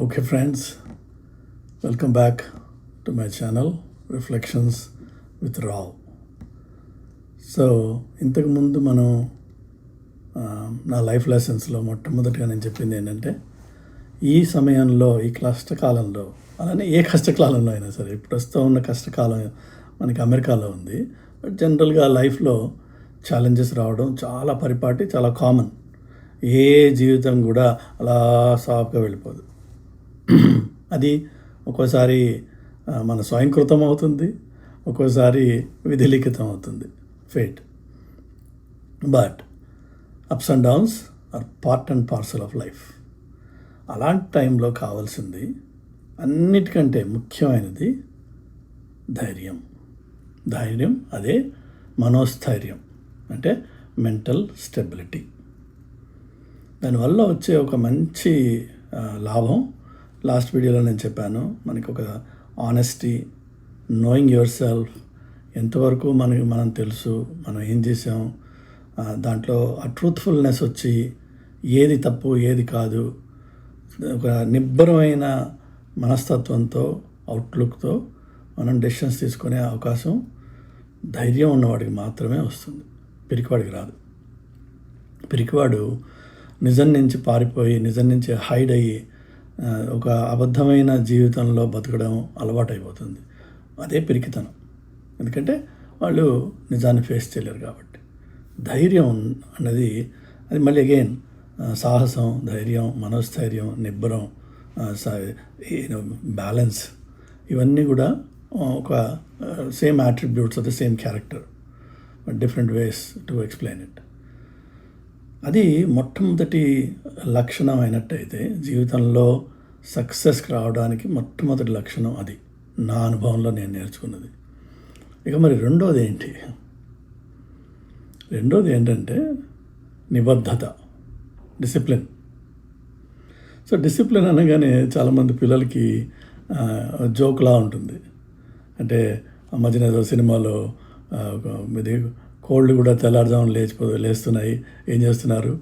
Okay friends welcome back to my channel reflections with Rao so ఇంతకుముందు మనం నా life లెసన్స్లో మొట్టమొదటిగా నేను చెప్పింది ఏంటంటే ఈ సమయంలో ఈ కష్టకాలంలో అలానే ఏ కష్టకాలంలో అయినా సరే ఇప్పుడు ప్రస్తుతం ఉన్న కష్టకాలం మనకి అమెరికాలో ఉంది. బట్ జనరల్గా లైఫ్లో ఛాలెంజెస్ రావడం చాలా పరిపాటి చాలా కామన్ ఏ జీవితం కూడా అలా సాఫ్గా వెళ్ళిపోదు. అది ఒక్కోసారి మన స్వయంకృతం అవుతుంది ఒక్కోసారి విధిలిఖితం అవుతుంది fate but ups and downs are part and parcel of life అలాంటి టైంలో కావాల్సింది అన్నిటికంటే ముఖ్యమైనది ధైర్యం. ధైర్యం అదే మనోస్థైర్యం అంటే మెంటల్ స్టెబిలిటీ. దానివల్ల వచ్చే ఒక మంచి లాభం లాస్ట్ వీడియోలో నేను చెప్పాను మనకి ఒక ఆనెస్టీ నోయింగ్ యువర్ సెల్ఫ్ ఎంతవరకు మనకి మనం తెలుసు మనం ఏం చేసాం దాంట్లో ఆ ట్రూత్ఫుల్నెస్ వచ్చి ఏది తప్పు ఏది కాదు ఒక నిబ్బరమైన మనస్తత్వంతో అవుట్లుక్తో మనం డెసిషన్స్ తీసుకునే అవకాశం ధైర్యం ఉన్నవాడికి మాత్రమే వస్తుంది. పిరికివాడికి రాదు. పిరికివాడు నిజం నుంచి పారిపోయి నిజం నుంచి హైడ్ అయ్యి ఒక అబద్ధమైన జీవితంలో బతకడం అలవాటైపోతుంది. అదే పిరికితనం. ఎందుకంటే వాళ్ళు నిజాన్ని ఫేస్ చేయలేరు కాబట్టి. ధైర్యం అన్నది అది మళ్ళీ అగైన్ సాహసం ధైర్యం మనోస్థైర్యం నిబ్బరం బ్యాలెన్స్ ఇవన్నీ కూడా ఒక same attributes of the same character different ways to explain it అది మొట్టమొదటి లక్షణం అయినట్టయితే జీవితంలో సక్సెస్కి రావడానికి మొట్టమొదటి లక్షణం అది. నా అనుభవంలో నేను నేర్చుకున్నది. ఇక మరి రెండోది ఏంటి? రెండోది ఏంటంటే నిబద్ధత డిసిప్లిన్. సో డిసిప్లిన్ అనగానే చాలామంది పిల్లలకి జోక్లా ఉంటుంది. అంటే మధ్యన ఏదో సినిమాలో ఒక ఇది కోళ్ళు కూడా తెల్లారుజామున లేచిపో లేస్తున్నాయి. ఏం చేస్తున్నారు?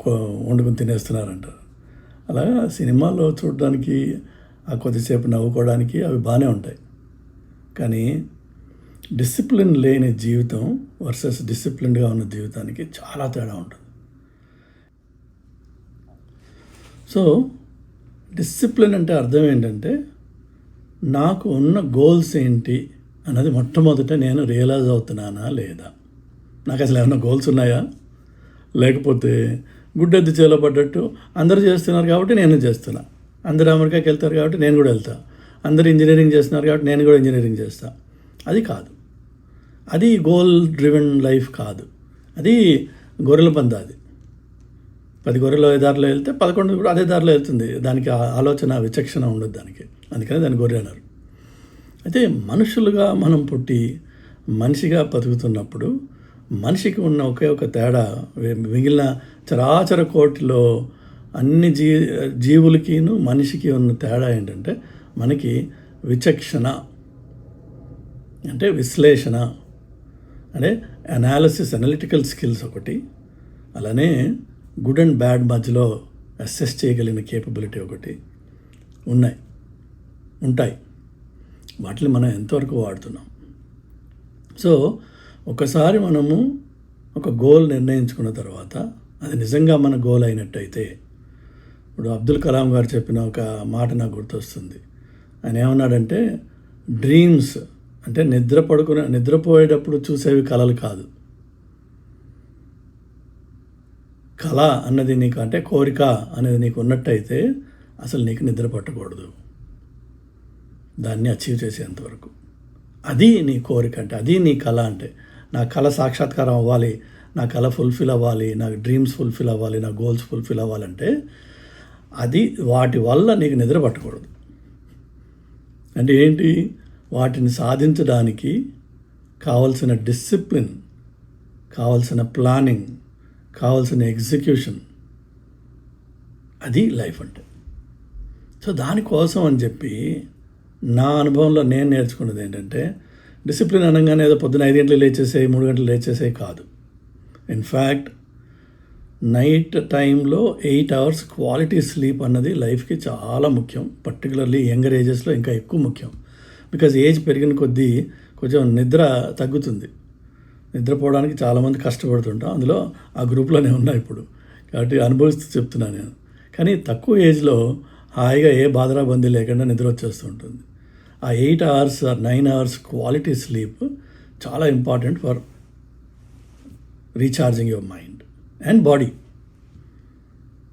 కో- వండుకుని తినేస్తున్నారు అంటారు అలా సినిమాలో చూడడానికి ఆ కొద్దిసేపు నవ్వుకోవడానికి అవి బాగానే ఉంటాయి. కానీ డిసిప్లిన్ లేని జీవితం వర్సెస్ డిసిప్లిన్గా ఉన్న జీవితానికి చాలా తేడా ఉంటుంది. సో డిసిప్లిన్ అంటే అర్థం ఏంటంటే నాకు ఉన్న గోల్స్ ఏంటి అన్నది మొట్టమొదట నేను రియలైజ్ అవుతున్నానా లేదా? నాకు అసలు ఏమైనా గోల్స్ ఉన్నాయా? లేకపోతే గుడ్డెద్దు చేలో పడ్డట్టు అందరూ చేస్తున్నారు కాబట్టి నేను చేస్తున్నా. అందరూ అమెరికాకి వెళ్తారు కాబట్టి నేను కూడా వెళ్తా. అందరూ ఇంజనీరింగ్ చేస్తున్నారు కాబట్టి నేను కూడా ఇంజనీరింగ్ చేస్తా. అది కాదు. అది గోల్ డ్రివెన్ లైఫ్ కాదు. అది గొర్రెల పంద అది. పది గొర్రెలు ఏ దారిలో వెళ్తే పదకొండు కూడా అదే దారిలో వెళ్తుంది. దానికి ఆ ఆలోచన విచక్షణ ఉండదు దానికి. అందుకని దాన్ని గొర్రె అన్నారు. అయితే మనుషులుగా మనం పుట్టి మనిషిగా బతుకుతున్నప్పుడు మనిషికి ఉన్న ఒకే ఒక తేడా మిగిలిన చరాచర కోటిలో అన్ని జీ జీవులకిను మనిషికి ఉన్న తేడా ఏంటంటే మనకి విచక్షణ అంటే విశ్లేషణ అంటే అనాలిసిస్ అనలిటికల్ స్కిల్స్ ఒకటి అలానే గుడ్ అండ్ బ్యాడ్ మధ్యలో అసెస్ చేయగలిగిన కేపబిలిటీ ఒకటి ఉన్నాయి ఉంటాయి. వాటిని మనం ఎంతవరకు వాడుతున్నాం? సో ఒకసారి మనము ఒక గోల్ నిర్ణయించుకున్న తర్వాత అది నిజంగా మన గోల్ అయినట్టయితే ఇప్పుడు అబ్దుల్ కలాం గారు చెప్పిన ఒక మాట నాకు గుర్తొస్తుంది. ఆయన ఏమన్నాడంటే డ్రీమ్స్ అంటే నిద్ర పడుకునే నిద్రపోయేటప్పుడు చూసేవి కళలు కాదు. కళ అన్నది నీకు అంటే కోరిక అనేది నీకు ఉన్నట్టయితే అసలు నీకు నిద్ర పట్టకూడదు. దాన్ని అచీవ్ చేసేంతవరకు అది నీ కోరిక అంటే అది నీ కళ అంటే నా కళ సాక్షాత్కారం అవ్వాలి నా కళ ఫుల్ఫిల్ అవ్వాలి నా డ్రీమ్స్ ఫుల్ఫిల్ అవ్వాలి నా గోల్స్ ఫుల్ఫిల్ అవ్వాలంటే అది వాటి వల్ల నీకు నిద్ర పట్టకూడదు. అంటే ఏంటి? వాటిని సాధించడానికి కావలసిన డిసిప్లిన్ కావలసిన ప్లానింగ్ కావలసిన ఎగ్జిక్యూషన్ అది లైఫ్ అంటే. సో దానికోసం అని చెప్పి నా అనుభవంలో నేను నేర్చుకున్నది ఏంటంటే డిసిప్లిన్ అనగానే ఏదో పొద్దున ఐదు గంటలు లేచేసాయి మూడు గంటలు లేచేసాయి కాదు. ఇన్ఫ్యాక్ట్ నైట్ టైంలో ఎయిట్ అవర్స్ క్వాలిటీ స్లీప్ అన్నది లైఫ్కి చాలా ముఖ్యం. పర్టికులర్లీ యంగర్ ఏజెస్లో ఇంకా ఎక్కువ ముఖ్యం. బికాజ్ ఏజ్ పెరిగిన కొద్దీ కొంచెం నిద్ర తగ్గుతుంది. నిద్రపోవడానికి చాలామంది కష్టపడుతుంటాం అందులో ఆ గ్రూప్లోనే ఉన్నా ఇప్పుడు. కాబట్టి అనుభవిస్తూ చెప్తున్నాను నేను. కానీ తక్కువ ఏజ్లో హాయిగా ఏ బాధరాబందీ లేకుండా నిద్ర వచ్చేస్తూ ఉంటుంది. ఆ eight hours or nine hours quality sleep చాలా important for recharging your mind and body.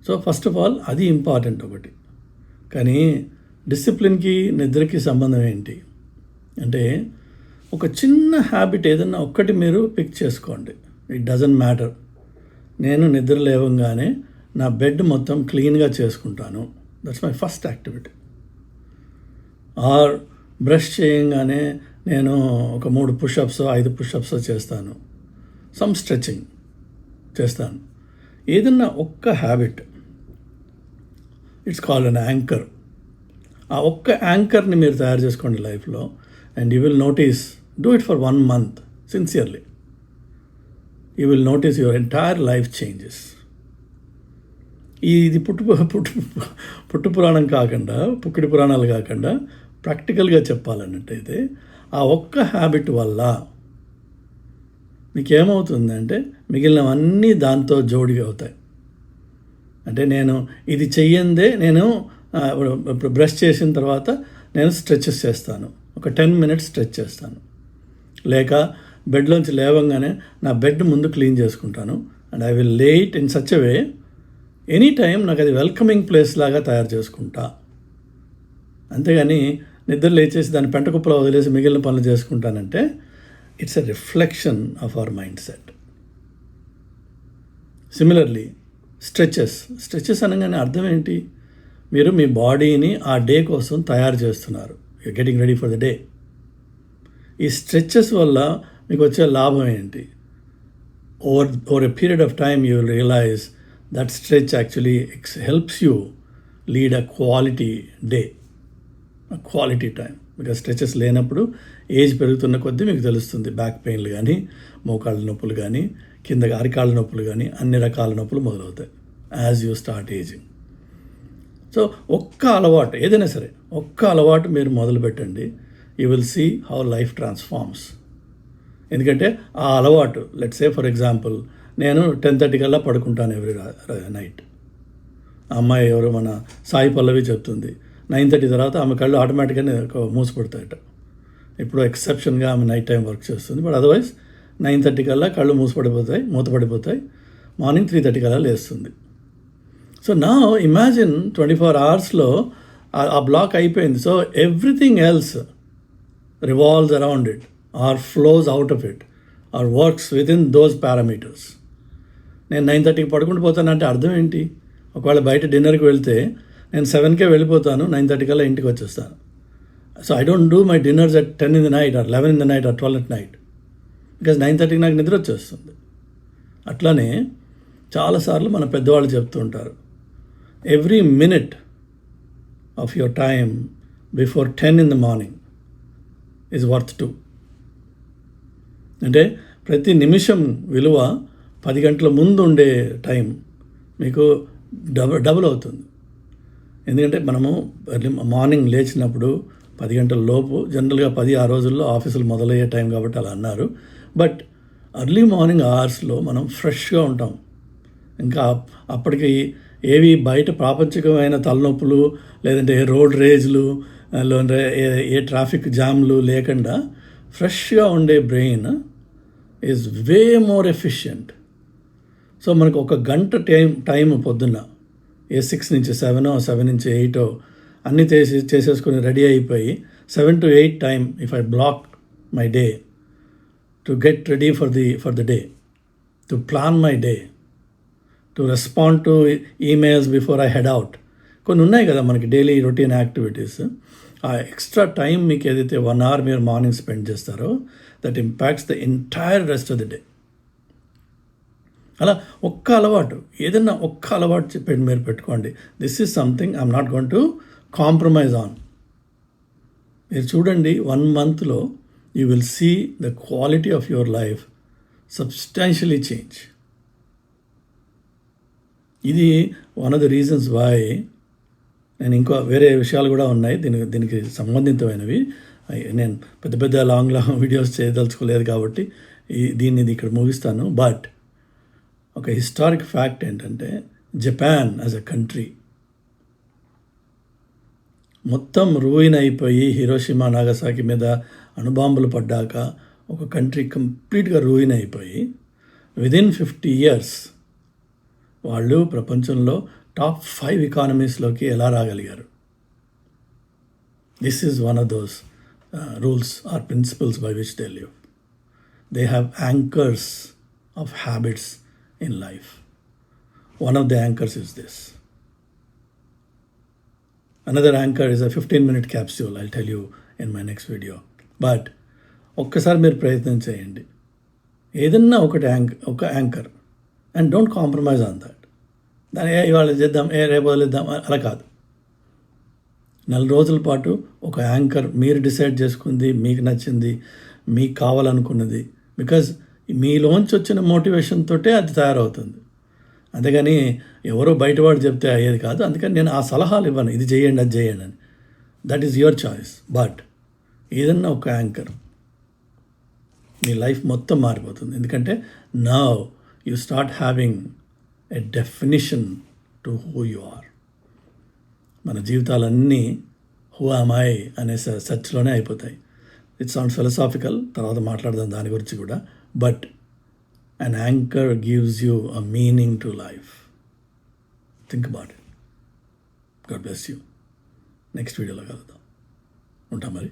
So first of all అది ఇంపార్టెంట్ ఒకటి. కానీ డిసిప్లిన్కి నిద్రకి సంబంధం ఏంటి? అంటే ఒక చిన్న హ్యాబిట్ ఏదన్నా ఒక్కటి మీరు పిక్ చేసుకోండి. It doesn't matter. నేను నిద్ర లేవంగానే నా బెడ్ మొత్తం క్లీన్గా చేసుకుంటాను. That's my first activity. Or brush చేయంగానే నేను ఒక మూడు పుషప్స్ ఐదు పుషప్స్ చేస్తాను. సమ్ స్ట్రెచ్చింగ్ చేస్తాను. ఏదన్నా ఒక్క habit it's called an anchor ఆ ఒక్క యాంకర్ని మీరు తయారు చేసుకోండి లైఫ్లో and you will notice do it for one month sincerely you will notice your entire life changes ఇది పుట్టు పుట్టు పుట్టు పురాణం కాకుండా పుక్కిడి పురాణాలు కాకుండా ప్రాక్టికల్గా చెప్పాలన్నట్టయితే ఆ ఒక్క హ్యాబిట్ వల్ల మీకు ఏమవుతుందంటే మిగిలినవన్నీ దాంతో జోడిగా అవుతాయి. అంటే నేను ఇది చెయ్యందే నేను ఇప్పుడు బ్రష్ చేసిన తర్వాత నేను స్ట్రెచెస్ చేస్తాను. ఒక టెన్ మినిట్స్ స్ట్రెచ్ చేస్తాను. లేక బెడ్లోంచి లేవంగానే నా బెడ్ ముందు క్లీన్ చేసుకుంటాను. And I will late in such way any time నాకు అది వెల్కమింగ్ ప్లేస్ లాగా తయారు చేసుకుంటా. అంతేగాని నిద్ర లేచేసి దాన్ని పెంటకుప్పలో వదిలేసి మిగిలిన పనులు చేసుకుంటానంటే it's a reflection of our mind set similarly stretches stretches అనగానే అర్థం ఏంటి? మీరు మీ బాడీని ఆ డే కోసం తయారు చేస్తున్నారు. You getting ready for the day ఈ స్ట్రెచెస్ వల్ల మీకు వచ్చే లాభం ఏంటి? Over over a period of time you realize that stretch actually helps you lead a quality day quality time. మీకు స్ట్రెచెస్ లేనప్పుడు ఏజ్ పెరుగుతున్న కొద్దీ మీకు తెలుస్తుంది బ్యాక్ పెయిన్లు కానీ మోకాళ్ళ నొప్పులు కానీ కింద అరికాళ్ళ నొప్పులు కానీ అన్ని రకాల నొప్పులు మొదలవుతాయి. As you start ageing so ఒక్క అలవాటు ఏదైనా సరే ఒక్క అలవాటు మీరు మొదలు పెట్టండి. You will see how life transforms ఎందుకంటే ఆ అలవాటు లెట్ సే ఫర్ ఎగ్జాంపుల్ నేను టెన్ థర్టీ కల్లా పడుకుంటాను ఎవ్రీ నైట్ అమ్మాయి ఎవరు మన సాయి పల్లవి చెప్తుంది నైన్ థర్టీ తర్వాత ఆమె కళ్ళు ఆటోమేటిక్గానే మూసపడతాయట. ఇప్పుడు ఎక్సెప్షన్గా ఆమె నైట్ టైం వర్క్ చేస్తుంది. బట్ అదర్వైజ్ నైన్ థర్టీ కల్లా కళ్ళు మూసపడిపోతాయి మూతపడిపోతాయి. మార్నింగ్ త్రీ థర్టీ కల్లా లేస్తుంది. సో నా ఇమాజిన్ ట్వంటీ ఫోర్ అవర్స్లో ఆ బ్లాక్ అయిపోయింది. So everything else revolves around it or flows out of it or works within those parameters నేను నైన్ థర్టీకి పడుకుంటూ పోతానంటే అర్థం ఏంటి? ఒకవేళ బయట డిన్నర్కి వెళ్తే నేను సెవెన్కే వెళ్ళిపోతాను నైన్ థర్టీ కల్లా ఇంటికి వచ్చేస్తాను. So I don't do my dinners at ten in the night or eleven in the night or twelve at night because nine థర్టీకి నాకు నిద్ర వచ్చేస్తుంది. అట్లానే చాలాసార్లు మన పెద్దవాళ్ళు చెప్తూ ఉంటారు every minute of your time before ten in the morning is worth two అంటే ప్రతి నిమిషం విలువ పది గంటల ముందు ఉండే టైం మీకు డబల్ డబుల్ అవుతుంది. ఎందుకంటే మనము ఎర్లీ మార్నింగ్ లేచినప్పుడు పది గంటల లోపు జనరల్గా పది ఆ రోజుల్లో ఆఫీసులు మొదలయ్యే టైం కాబట్టి అలా అన్నారు. బట్ అర్లీ మార్నింగ్ అవర్స్లో మనం ఫ్రెష్గా ఉంటాం. ఇంకా అప్పటికి ఏవి బయట ప్రాపంచికమైన తలనొప్పులు లేదంటే ఏ రోడ్ రేజ్లు లేదంటే ఏ ఏ ట్రాఫిక్ జామ్లు లేకుండా ఫ్రెష్గా ఉండే brain is way more efficient so మనకు ఒక గంట టైం టైం పొద్దున్న ఏ సిక్స్ నుంచి సెవెనో సెవెన్ నుంచి ఎయిటో అన్నీ చేసి చేసేసుకొని రెడీ అయిపోయి seven to eight time if I block my day to get ready for the for the day to plan my day to respond to emails before I head out. కొన్ని ఉన్నాయి కదా మనకి daily routine activities. ఆ extra time మీకు ఏదైతే one hour మీరు morning spend చేస్తారో that impacts the entire rest of the day. అలా ఒక్క అలవాటు ఏదన్నా ఒక్క అలవాటు చెప్పండి మీరు పెట్టుకోండి. This is something I'm not going to compromise on మీరు చూడండి వన్ మంత్లో you will see the quality of your life substantially change ఇది one of the reasons why నేను ఇంకా వేరే విషయాలు కూడా ఉన్నాయి. దీనికి దీనికి సంబంధితమైనవి. నేను పెద్ద పెద్ద లాంగ్ లాంగ్ వీడియోస్ చేయదలుచుకోలేదు కాబట్టి ఈ దీన్ని ఇది ఇక్కడ ముగిస్తాను. బట్ ఒక హిస్టారిక్ ఫ్యాక్ట్ ఏంటంటే జపాన్ యాజ్ అ కంట్రీ మొత్తం రూయిన్ అయిపోయి హిరోషిమా నాగసాకి మీద అణుబాంబులు పడ్డాక ఒక కంట్రీ కంప్లీట్గా రూయిన్ అయిపోయి విదిన్ ఫిఫ్టీ ఇయర్స్ వాళ్ళు ప్రపంచంలో టాప్ ఫైవ్ ఎకానమీస్లోకి ఎలా రాగలిగారు? This is one of those rules or principles by which they live they have anchors of habits in life one of the anchors is this another anchor is a fifteen minute capsule, I tell you in my next video but ఒక్కసారి మీరు ప్రయత్నం చేయండి. ఏదన్నా ఒకటి యాంక్ ఒక anchor and don't compromise on that దాన్ని ఏ ఇవాళ చేద్దాం ఏ రేపు వదిలేద్దాం అలా కాదు. నెల రోజుల పాటు ఒక యాంకర్ మీరు డిసైడ్ చేసుకుంది మీకు నచ్చింది మీకు కావాలనుకున్నది. బికాజ్ మీలోంచి వచ్చిన మోటివేషన్ తోటే అది తయారవుతుంది. అందుకని ఎవరో బయటవాడు చెప్తే అయ్యేది కాదు. అందుకని నేను ఆ సలహాలు ఇవ్వను. ఇది చేయండి అది చేయండి అని. That is your choice but ఏదన్నా ఒక యాంకర్ మీ లైఫ్ మొత్తం మారిపోతుంది. ఎందుకంటే నా you start having a definition to who you are మన జీవితాలన్నీ హూ అమాయ్ అనే సచ్లోనే అయిపోతాయి. ఇట్ సౌండ్స్ ఫిలసాఫికల్ తర్వాత మాట్లాడదాం దాని గురించి కూడా. but an anchor gives you a meaning to life think about it God bless you next వీడియోలో కలుద్దాం ఉంటాం మరి